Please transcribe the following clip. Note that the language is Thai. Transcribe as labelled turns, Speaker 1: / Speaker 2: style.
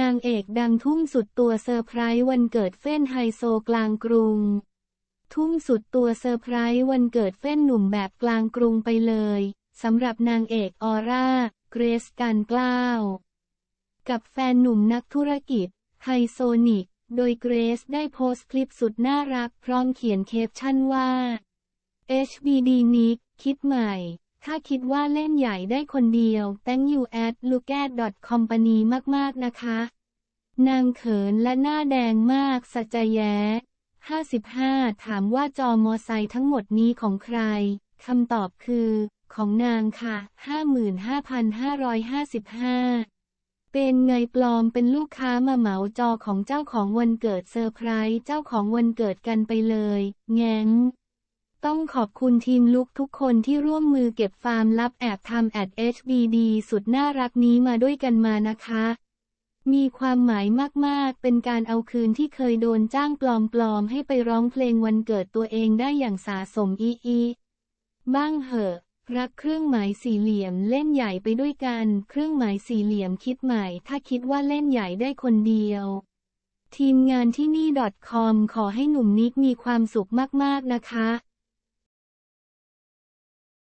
Speaker 1: นางเอกดังทุ่มสุดตัวเซอร์ไพรส์วันเกิดเฟ้นไฮโซกลางกรุง ทุ่มสุดตัวเซอร์ไพรส์วันเกิดเฟ้นหนุ่มแบบกลางกรุงไปเลยสำหรับนางเอกออร่า เกรซการกล้าว กับแฟนหนุ่มนักธุรกิจ ไฮโซนิก โดยเกรซได้โพสต์คลิปสุดน่ารักพร้อมเขียนเคปชั่นว่า HBD นิกคิดใหม่ ถ้าคิดว่าเล่นใหญ่ได้คนเดียว thank you at l o o k a t company มากๆนะคะ นางเขินและหน้าแดงมากสัจจแย้55 ถามว่าจอมอไซค์ทั้งหมดนี้ของใคร คำตอบคือ ของนางค่ะ 55,555 เป็นไงปลอมเป็นลูกค้ามาเหมาจอของเจ้าของวันเกิดเซอร์ไพรส์เจ้าของวันเกิดกันไปเลย แง้ง ต้องขอบคุณทีมลุกทุกคนที่ร่วมมือเก็บฟาร์มลับแอบทำแอด HBD สุดน่ารักนี้มาด้วยกันมานะคะ มีความหมายมากๆ เป็นการเอาคืนที่เคยโดนจ้างปลอมๆ ให้ไปร้องเพลงวันเกิดตัวเองได้อย่างสาสมอีอีบ้างเหอะรักเครื่องหมายสี่เหลี่ยมเล่นใหญ่ไปด้วยกัน เครื่องหมายสี่เหลี่ยมคิดใหม่ ถ้าคิดว่าเล่นใหญ่ได้คนเดียว ทีมงานที่นี่ .com ขอให้หนุ่มนิกมีความสุขมากๆนะคะ